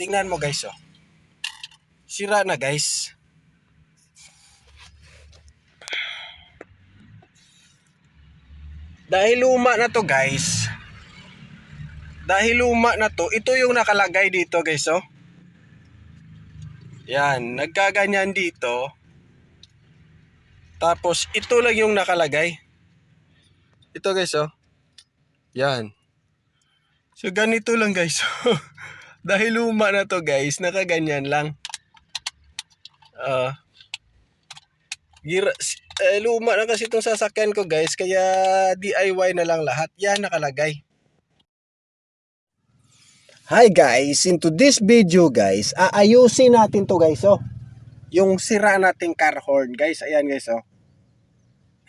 Tingnan mo guys oh. Sira na guys. Dahil luma na to guys. Dahil luma na to, ito yung nakalagay dito guys oh. Yan, nagkaganyan dito. Tapos ito lang yung nakalagay. Ito guys oh. Yan. So ganito lang guys. Dahil luma na to guys, nakaganyan lang. Ah. gira, eh, luma na kasi itong sasakyan ko guys, kaya DIY na lang lahat. Yan nakalagay. Hi guys, into this video guys, aayusin natin to guys oh. Yung sira nating car horn guys, ayan guys oh.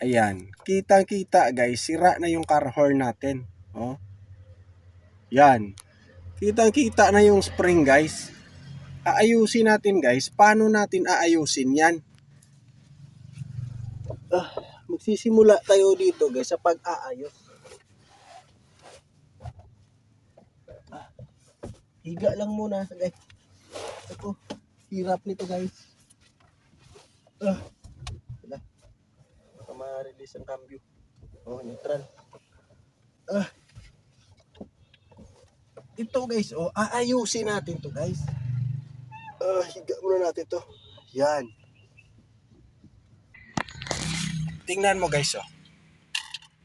Ayan, kitang kita guys, sira na yung car horn natin. Oh. Yan. Kitang kita na yung spring guys. Aayusin natin guys, paano natin aayusin yan? Ah, magsisimula tayo dito guys sa pag-aayos. Ah, higa lang muna guys. Ako, hirap nito guys. Ah. Baka ma-release ang cambio. Oh, neutral. Ah, ito guys, oh, aayusin natin to guys. Ah, higa muna natin to. Yan. Tingnan mo guys, oh.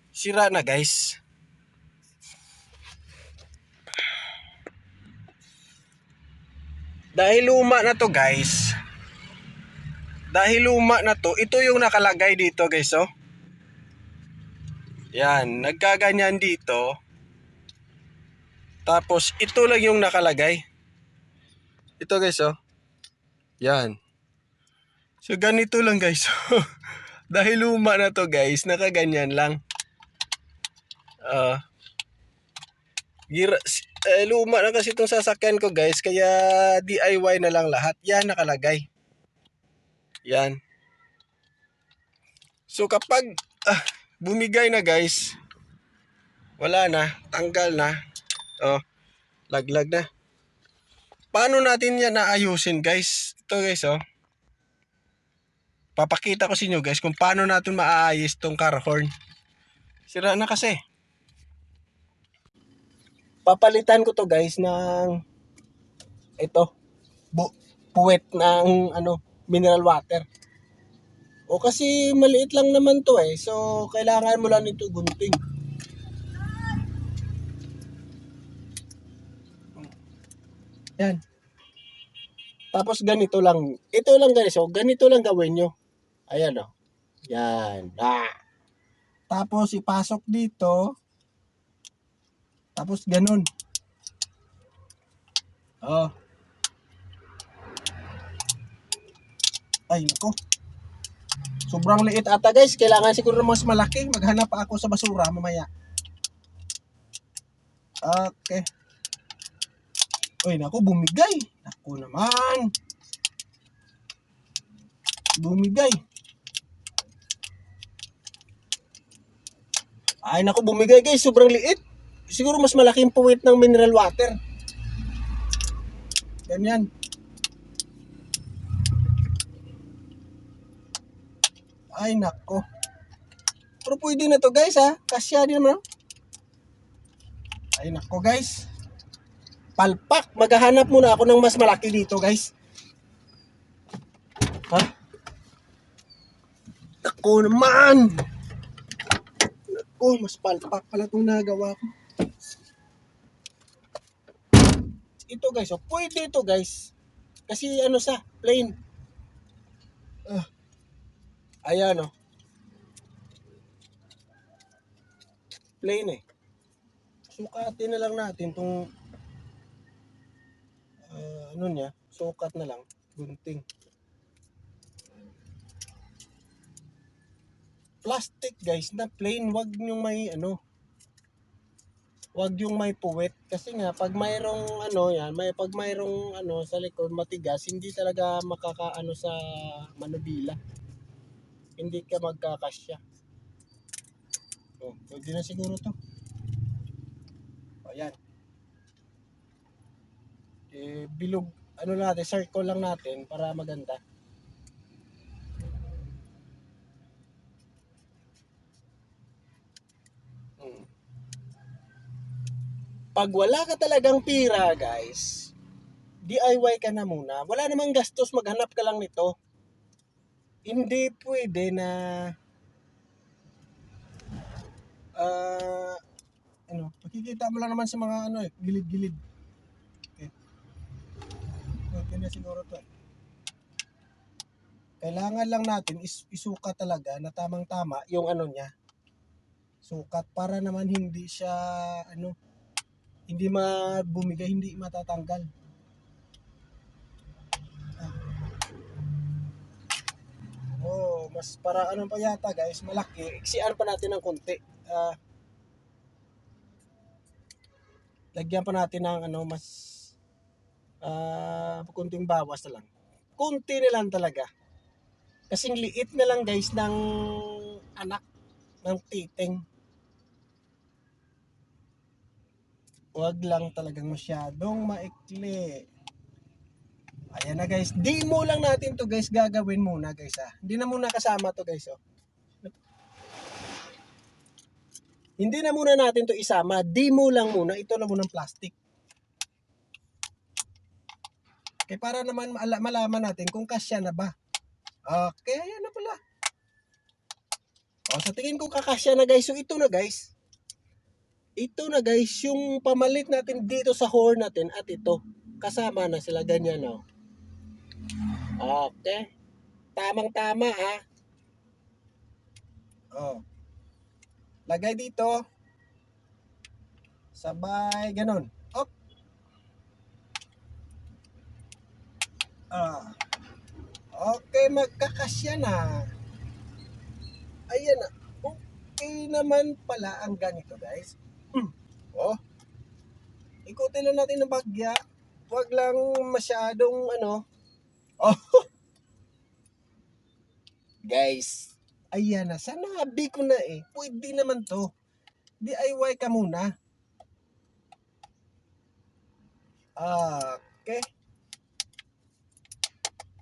Sira na guys. Dahil luma na to guys. Dahil luma na to, ito yung nakalagay dito guys, oh. Yan, nagkaganyan dito. Tapos ito lang yung nakalagay. Ito guys, oh. Yan. So ganito lang guys. Dahil luma na to guys, nakaganyan lang. Ah. gira, eh, luma na kasi itong sasakyan ko guys, kaya DIY na lang lahat. Yan nakalagay. Yan. So kapag ah, bumigay na guys, wala na, tanggal na. Oh, laglag na. Paano natin yan naayusin guys? Ito guys oh. Papakita ko sa inyo guys kung paano natin maaayos tong car horn. Sira na kasi. Papalitan ko to guys ng ito bu puwet ng ano mineral water. O kasi maliit lang naman to eh. So kailangan mo lang nito gunting. Yan. Tapos ganito lang. Ito lang guys, oh, ganito lang gawin nyo. Ayan oh. Yan. Ah. Tapos ipasok dito. Tapos ganun. Oh. Ay, nako. Sobrang liit ata guys. Kailangan siguro mas malaki. Maghanap ako sa basura mamaya. Okay. Uy, naku, bumigay. Naku naman. Bumigay. Ay, naku, bumigay guys. Sobrang liit. Siguro mas malaki yung puwit ng mineral water. Ganyan. Ay, nako. Pero pwede na to guys ha. Kasya din naman. Ay, nako guys palpak. Maghahanap muna ako ng mas malaki dito, guys. Ha? Ako naman! Ako, mas palpak pala itong nagawa ko. Ito, guys. Oh, pwede ito, guys. Kasi ano sa, plain. Ah. Ayan, oh. Plain eh. Sukatin na lang natin itong ano niya, sukat na lang, gunting. Plastic guys, na plain, wag yung may ano, wag yung may puwet. Kasi nga, pag mayroong ano yan, may, pag mayroong ano sa likod matigas, hindi talaga makakaano sa manubila. Hindi ka magkakasya. Oh, pwede na siguro to. O, yan. Eh, bilog, ano natin, circle lang natin para maganda. Hmm. Pag wala ka talagang pira, guys, DIY ka na muna. Wala namang gastos, maghanap ka lang nito. Hindi pwede na ah ano, makikita mo lang naman sa mga ano eh, gilid-gilid. Okay na siguro to. eh. Kailangan lang natin is isukat talaga na tamang-tama yung ano niya. Sukat para naman hindi siya ano hindi mabumigay, hindi matatanggal. Ah. Oh, mas para ano pa yata guys, malaki. Iksian pa natin ng konti. Ah, lagyan pa natin ng ano mas ah kunting bawas na lang. Kunti na lang talaga. Kasing liit na lang guys ng anak ng titing. Huwag lang talagang masyadong maikli. Ayan na guys. Di mo lang natin to guys gagawin muna guys ah. Hindi na muna kasama to guys oh. Hindi na muna natin to isama. Di mo lang muna. Ito na muna ng plastic. Okay, para naman malaman natin kung kasya na ba. Okay, ayan na pala. O, sa tingin ko kakasya na guys. So, ito na guys. Ito na guys, yung pamalit natin dito sa horn natin at ito. Kasama na sila ganyan, oh. Okay. Tamang-tama, ha. Oh. Lagay dito. Sabay, ganun. Ah. Okay, magkakasya na. Ayan na. Okay naman pala ang ganito, guys. Hmm. Oh. Ikutin lang natin ng bagya. Huwag lang masyadong ano. Oh. guys, ayan na. Sanabi ko na eh. Pwede naman to. DIY ka muna. Ah, okay.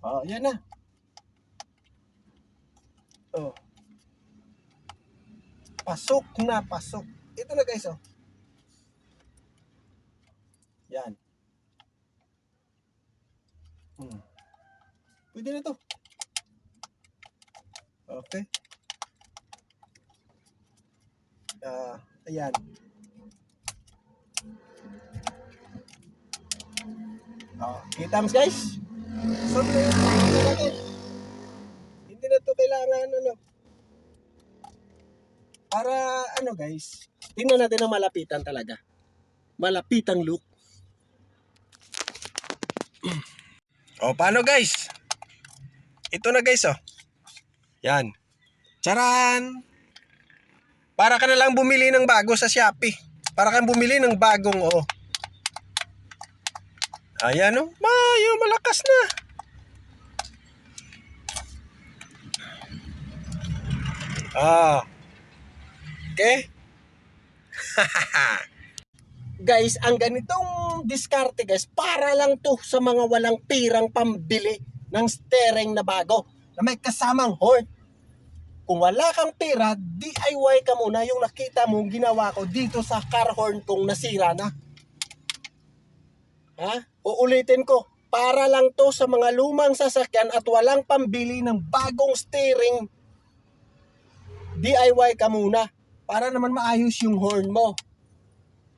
Oh, yan na. Oh. Pasok na, pasok. Ito na guys, oh. Yan. Hmm. Pwede na to. Okay. Ah, ayan. Oh, kita mo guys? So, natin. Hindi na to kailangan ano. Para ano guys, tingnan natin ang malapitan talaga. Malapitang look. Oh, paano guys? Ito na guys oh. Yan. Charan! Para ka na lang bumili ng bago sa Shopee. Para kang bumili ng bagong oh. Ayan oh. Mayo, malakas na. Ah. Okay? guys, ang ganitong diskarte guys, para lang to sa mga walang pirang pambili ng steering na bago na may kasamang horn. Kung wala kang pera, DIY ka muna yung nakita mo ginawa ko dito sa car horn kong nasira na. Ha? Uulitin ko, para lang to sa mga lumang sasakyan at walang pambili ng bagong steering. DIY ka muna para naman maayos yung horn mo.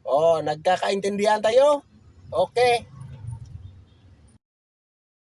Oh, nagkakaintindihan tayo? Okay.